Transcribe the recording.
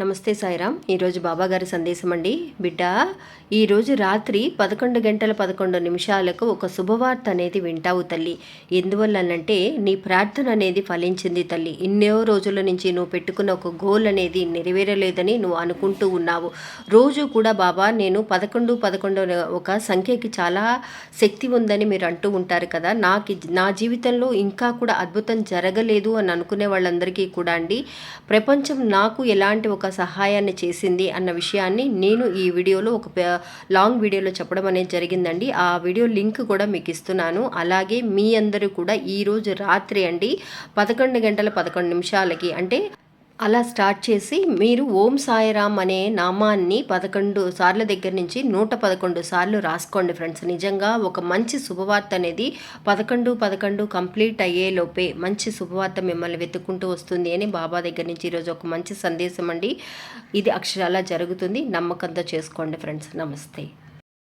నమస్తే సాయిరామ్. ఈరోజు బాబాగారి సందేశం అండి. బిడ్డ ఈరోజు రాత్రి పదకొండు గంటల పదకొండు నిమిషాలకు ఒక శుభవార్త అనేది వింటావు తల్లి. ఎందువల్లనంటే నీ ప్రార్థన అనేది ఫలించింది తల్లి. ఎన్నో రోజుల నుంచి నువ్వు పెట్టుకున్న ఒక గోల్ అనేది నెరవేరలేదని నువ్వు అనుకుంటూ ఉన్నావు. రోజు కూడా బాబా నేను పదకొండు పదకొండు ఒక సంఖ్యకి చాలా శక్తి ఉందని మీరు అంటూ ఉంటారు కదా. నాకు నా జీవితంలో ఇంకా కూడా అద్భుతం జరగలేదు అని అనుకునే వాళ్ళందరికీ కూడా అండి. ప్రపంచం నాకు ఎలాంటి ఒక సహాయాన్ని చేసింది అన్న విషయాన్ని నేను ఈ వీడియోలో ఒక లాంగ్ వీడియోలో చెప్పడం అనేది జరిగిందండి. ఆ వీడియో లింక్ కూడా మీకు ఇస్తున్నాను. అలాగే మీ అందరూ కూడా ఈరోజు రాత్రి అండి పదకొండు గంటల పదకొండు నిమిషాలకి అంటే అలా స్టార్ట్ చేసి మీరు ఓం సాయిరామ్ అనే నామాన్ని పదకొండు సార్ల దగ్గర నుంచి నూట పదకొండు సార్లు రాసుకోండి ఫ్రెండ్స్. నిజంగా ఒక మంచి శుభవార్త అనేది పదకొండు పదకొండు కంప్లీట్ అయ్యేలోపే మంచి శుభవార్త మిమ్మల్ని వెతుక్కుంటూ వస్తుంది అని బాబా దగ్గర నుంచి ఈరోజు ఒక మంచి సందేశం అండి. ఇది అక్షరాలా జరుగుతుంది. నమ్మకంతో చేసుకోండి ఫ్రెండ్స్. నమస్తే.